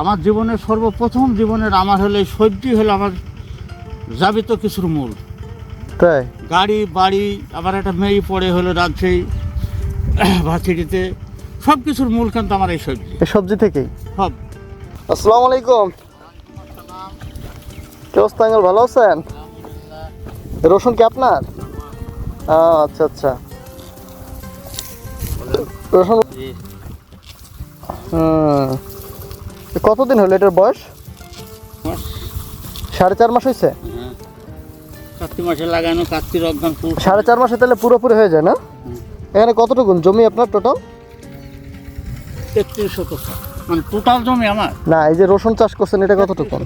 আমার জীবনের সর্বপ্রথম জীবনের আমার হলে সবজি হলো আমার যাবিত কিছুর মূল। তাই? গাড়ি বাড়ি আবার একটা মেয়ে পড়ে হলো রাজশাহী ভার্সিটিতে। সব কিছুর মূল কিন্তু আমার এই সবজি এই সবজি থেকেই? সব। আসসালামু আলাইকুম। কি অবস্থা আঙ্কেল ভালো আছেন? রসুন কি আপনার? আচ্ছা আচ্ছা। রসুন হুম। কতদিন হলো এটার বয়স? সাড়ে চার মাস হয়েছে? হ্যাঁ। কার্তিক মাসে লাগানো কার্তিক অজ্ঞান সাড়ে চার মাসে তাহলে পুরোপুরি হয়ে যায় না? এখানে কতটুকুন? জমি আপনার টোটাল তেত্রিশ শতক মানে টোটাল জমি আমার? না এই যে রসুন চাষ করছেন এটা কতটুকুন?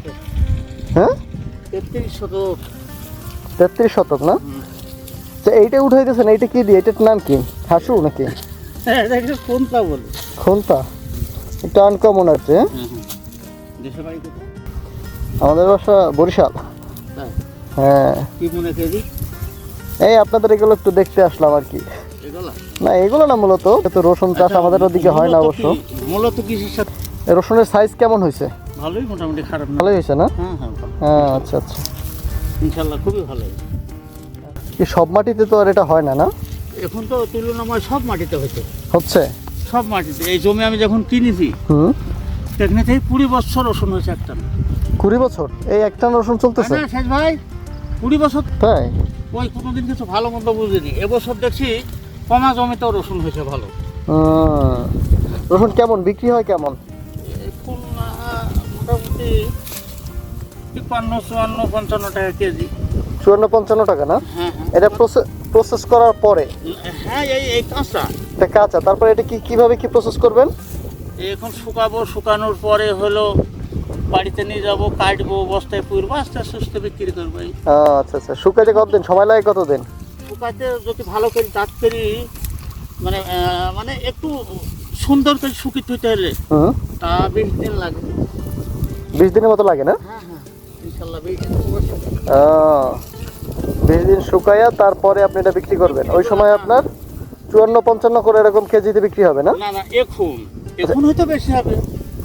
হ্যাঁ? তেত্রিশ শতক তেত্রিশ শতক না। তো এইটা উঠাইতেছেন এইটা কি দিয়ে? এটার নাম কি? হাসু নাকি? হ্যাঁ কোনটা বলে। খুনতা? একটু আনকমন আছে। আমাদের বাসা বরিশাল। হ্যাঁ। এই আপনাদের এগুলো একটু দেখতে আসলাম আর কি। না এগুলো না মূলত তো রসুন চাষ আমাদের ওদিকে হয় না অবশ্য। মূলত কিসের সাথে রসুনের সাইজ কেমন হয়েছে? ভালোই মোটামুটি খারাপ না। ভালোই হয়েছে না? হ্যাঁ হ্যাঁ হ্যাঁ আচ্ছা আচ্ছা। ইনশাল্লাহ খুবই ভালো। কি সব মাটিতে তো আর এটা হয় না না? এখন তো তুলনাময় সব মাটিতে হয়েছে। হচ্ছে? সব মাটিতে। এই জমি আমি যখন কিনেছি হুম। থেকে কুড়ি বছর রসুন হয়েছে একটা কুড়ি বছর? এই একটা রসুন চলতেছে? না, শেষ ভাই কুড়ি বছর তাই? ওই কোনোদিন কিছু ভালো মন্দ বুঝিনি। এবছর দেখছি কমা জমিতেও রসুন হয়েছে ভালো। রসুন কেমন? বিক্রি হয় কেমন? মোটামুটি তিপ্পান্ন চুয়ান্ন পঞ্চান্ন টাকা কেজি। চুয়ান্ন পঞ্চান্ন টাকা না? হ্যাঁ হ্যাঁ। এটা প্রসেস করার পরে? হ্যাঁ এই এই কাঁচা এটা কাঁচা তারপরে এটা কি কীভাবে কি প্রসেস করবেন? এখন শুকাবো শুকানোর পরে হলো বাড়িতে নিয়ে যাব কাটবো বস্তায় পুরবো আস্তে আস্তে আস্তে বিক্রি করব আচ্ছা আচ্ছা। শুকাইতে কতদিন? সময় লাগে কতদিন? শুকাতে যদি ভালো করে দাঁত করি মানে মানে একটু সুন্দর করে শুকিয়ে থইতে হলে তা বিশ দিন লাগে। বিশ দিনের মতো লাগে না? হ্যাঁ হ্যাঁ বিশ দিন শুকাইয়া তারপরে আপনি এটা বিক্রি করবেন। ওই সময় আপনার? চুয়ান্ন পঞ্চান্ন করে এরকম কেজিতে বিক্রি হবে না? না না এখন। এখন হয়তো বেশি হবে।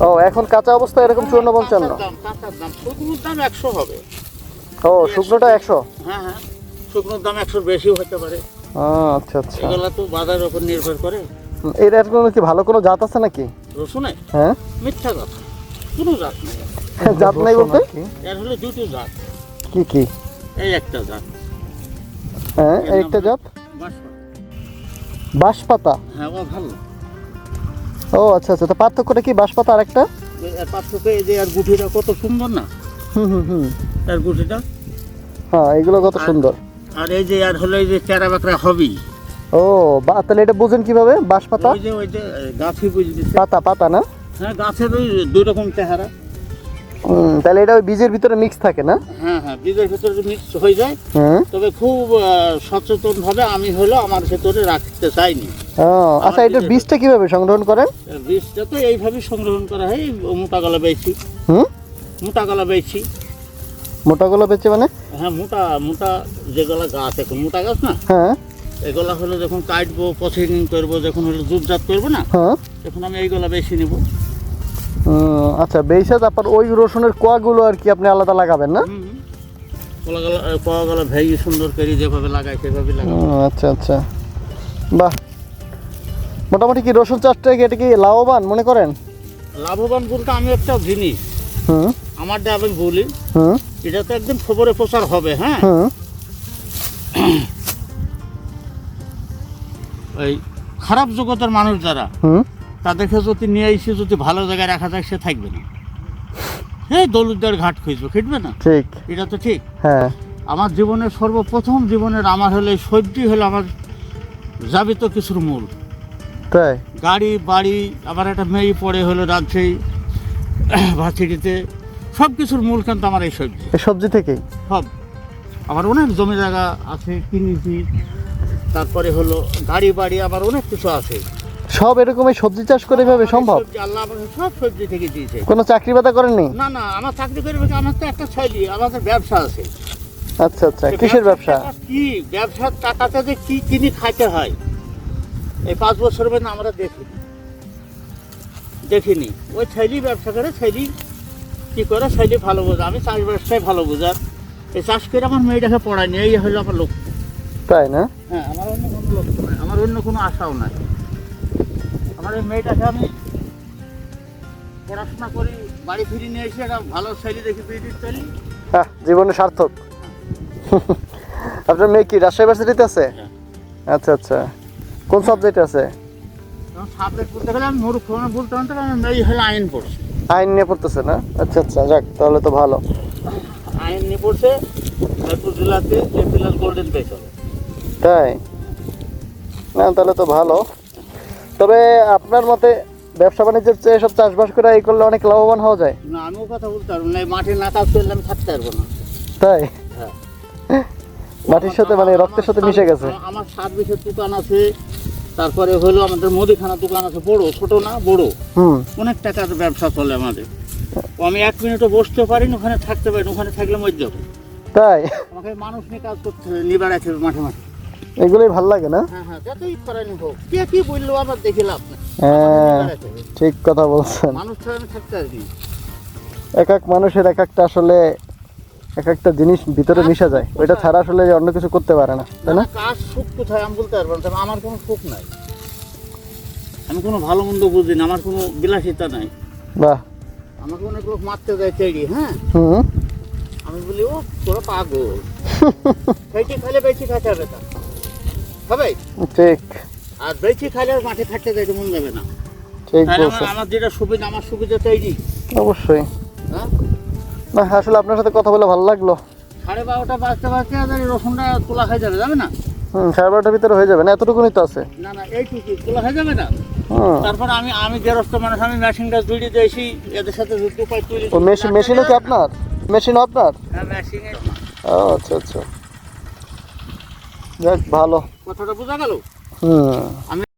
ও এখন কাঁচা অবস্থা এরকম চুয়ান্ন পঞ্চান্ন? কাঁচার দাম শুকনোর দাম একশো হবে। ও শুকনোটা একশো? হ্যাঁ হ্যাঁ। শুকনোর দাম একশোর বেশি হতে পারে। আচ্ছা আচ্ছা। এগুলো তো বাজারের উপর নির্ভর করে। এর এর কোনো কি ভালো কোনো জাত আছে নাকি? রসুনে হ্যাঁ। মিথ্যা কথা। কোনো জাত নেই। জাত নাই বলতে? এর হলো দুটো জাত। কি কি? এই একটা জাত। হ্যাঁ এই একটা জাত। বাঁশপাতা? হ্যাঁ ভালো ও আচ্ছা আচ্ছা তো পার্থক্যটা কি? বাঁশপাতা আর একটা পার্থক্য এই যে আর গুঠিটা কত সুন্দর না? হুম হুম হুম। তার গুঠিটা হ্যাঁ এগুলো কত সুন্দর। আর এই যে আর হলো এই যে চেরা বাকরা হবি। ও বা- তাহলে এটা বুঝেন কীভাবে? বাঁশপাতা? ওই যে ওই যে গাছই বুঝে পাতা পাতা না? হ্যাঁ গাছের ওই দুই রকম চেহারা। তাহলে এটা ওই বীজের ভিতরে মিক্স থাকে না? হ্যাঁ হ্যাঁ বীজের ভেতরে মিক্স হয়ে যায়। তবে খুব সচেতন ভাবে আমি হলো আমার ভেতরে রাখতে চাইনি। আচ্ছা এটার বীজটা কীভাবে সংগ্রহণ করেন? বীজটা তো এইভাবে সংগ্রহণ করা হয় মোটা গলা বেশি। হুম? মোটা গলা বেশি। মোটাগুলো বেচে মানে? হ্যাঁ মোটা মোটা যেগুলা গাছ এখন মোটা গাছ না? হ্যাঁ। এগুলা হলো যখন কাটবো প্রসেসিং করব যখন হলো দুধজাত করব না? হ্যাঁ। তখন আমি এইগুলা বেশি নেব। আচ্ছা বেইসা তারপর ওই রসুনের কোয়াগুলো আর কি আপনি আলাদা লাগাবেন না? কলা গলা কলা গলা ভেঙে সুন্দর করে যেভাবে লাগাই সেভাবে লাগাই আচ্ছা আচ্ছা। বাহ। মোটামুটি কি রসুন চাষটা কি এটা কি লাভবান মনে করেন? লাভবান বলতে আমি একটা জিনিস। হুম। আমারটা আমি বলি হুম। এটা তো একদম খবরে প্রচার হবে হ্যাঁ? ওই খারাপ জগতের মানুষ যারা হুম। তাদেরকে যদি নিয়ে এসে যদি ভালো জায়গায় রাখা যায় সে থাকবে না। এই দলুদার ঘাট খুঁজবে খেটবে না? ঠিক। এটা তো ঠিক। হ্যাঁ। আমার জীবনের সর্বপ্রথম জীবনের আমার হলে সবজি হলো আমার যাবিত কিছুর মূল। তাই? গাড়ি বাড়ি আবার একটা মেয়ে পড়ে হলো রাজশাহী ভার্সিটিতে। সব কিছুর মূল কিন্তু আমার এই সবজি। এই সবজি থেকে? সব। আমার অনেক জমি জায়গা আছে কিনেছি। তারপরে হলো গাড়ি বাড়ি আবার অনেক কিছু আছে। সব এরকম এই সবজি চাষ করে এভাবে সম্ভব? আল্লাহ সব সবজি থেকে দিয়েছে। কোনো চাকরি বাতা করেননি? না না আমার চাকরি করবে কি? আমার তো একটা শৈলী আমাদের ব্যবসা আছে। আচ্ছা আচ্ছা কিসের ব্যবসা কি? ব্যবসার টাকাতে যে কি কিনে খাইতে হয়? এই পাঁচ বছর মধ্যে আমরা দেখি। দেখিনি। ওই ছেলি ব্যবসা করে ছেলি কি করে? ছেলি ভালো বোঝা। আমি চাষ ব্যবসায় ভালো বোঝার। এই চাষ করে আমার মেয়েটাকে পড়ায়নি এই হলো আমার লোক তাই না? হ্যাঁ আমার অন্য কোনো লক্ষ্য নাই আমার অন্য কোনো আশাও নাই। আমার এই মেয়েটাকে আমি পড়াশোনা করি বাড়ি ফিরে নিয়ে এসে একটা ভালো ছেলে দেখি দিতে চলি হ্যাঁ জীবনে সার্থক। আপনার মেয়ে কি রাজশাহী ভার্সিটিতে আছে? হ্যাঁ। আচ্ছা আচ্ছা। কোন সাবজেক্ট আছে? সাবজেক্ট বলতে গেলে আমি মূর্খ বলতে পারতাম আমার মেয়ে হলো আইন পড়ছে। আইন নিয়ে পড়তেছে না? আচ্ছা আচ্ছা যাক তাহলে তো ভালো। আইন নিয়ে পড়ছে জয়পুর জেলাতে এপ্রিলাল গোল্ডেন পেয়েছে তাই? না তাহলে তো ভালো। তবে আপনার মতে ব্যবসা বাণিজ্যের চেয়ে সব চাষবাস করে এই করলে অনেক লাভবান হওয়া যায়? না আমিও কথা বলতে পারব না। মাঠে না কাজ করলে আমি থাকতে পারব না। তাই? হ্যাঁ। মাটির সাথে মানে রক্তের সাথে মিশে গেছে। আমার- বিশের দোকান আছে। তারপরে হলো আমাদের মুদিখানা দোকান আছে বড় ছোট না বড়। হুম। অনেক টাকার ব্যবসা চলে আমাদের। আমি এক মিনিটও বসতে পারি না ওখানে থাকতে পারি না ওখানে থাকলে যাব। তাই? আমাকে মানুষ নিয়ে কাজ করতে হবে হবে মাঠে মাঠে। এগুলোই ভালো লাগে না? হ্যাঁ হ্যাঁ যতই করানি হোক কে কি বলল আমার দেখে হ্যাঁ ঠিক কথা বলছেন। মানুষ ছাড়া আমি থাকতে পারি এক এক মানুষের এক একটা আসলে এক একটা জিনিস ভিতরে মিশে যায়। ওইটা ছাড়া আসলে অন্য কিছু করতে পারে না তাই না? কাজ সুখ কোথায়? আমি বলতে পারব না। আমার কোনো সুখ নাই। আমি কোনো ভালো মন্দ বুঝি না। আমার কোনো বিলাসিতা নাই। বাহ। আমাকে অনেক লোক মারতে দেয় চেড়ি হ্যাঁ? হুম। আমি বলি ও তোরা পাগল। সেইটি খাইলে বেশি খাইতে হবে তা। হবে? ঠিক। আর বেশি খাইলে মাঠে খাটতে যাইতে মন যাবে না। ঠিক তাহলে আমার যেটা সুবিধা আমার সুবিধা তৈরি। অবশ্যই। হ্যাঁ? না আসলে আপনার সাথে কথা বলে ভালো লাগল। সাড়ে বারোটা বাজতে বাজতে আর রসুনটা তোলা খাই যাবে যাবে না? হুম সাড়ে বারোটার ভিতরে হয়ে যাবে না? এতটুকুনি তো আছে। না না এইটুকু তোলা খাই যাবে না? তারপর আমি আমি গেরস্ত মানুষ আমি মেশিনটা জুড়িয়ে দিয়েছি। এদের সাথে দুটো পাই তুলি মেশিন মেশিনও কি আপনার? মেশিনও আপনার? হ্যাঁ মেশিনে আচ্ছা আচ্ছা। যাক ভালো। কথাটা বোঝা গেল? হুম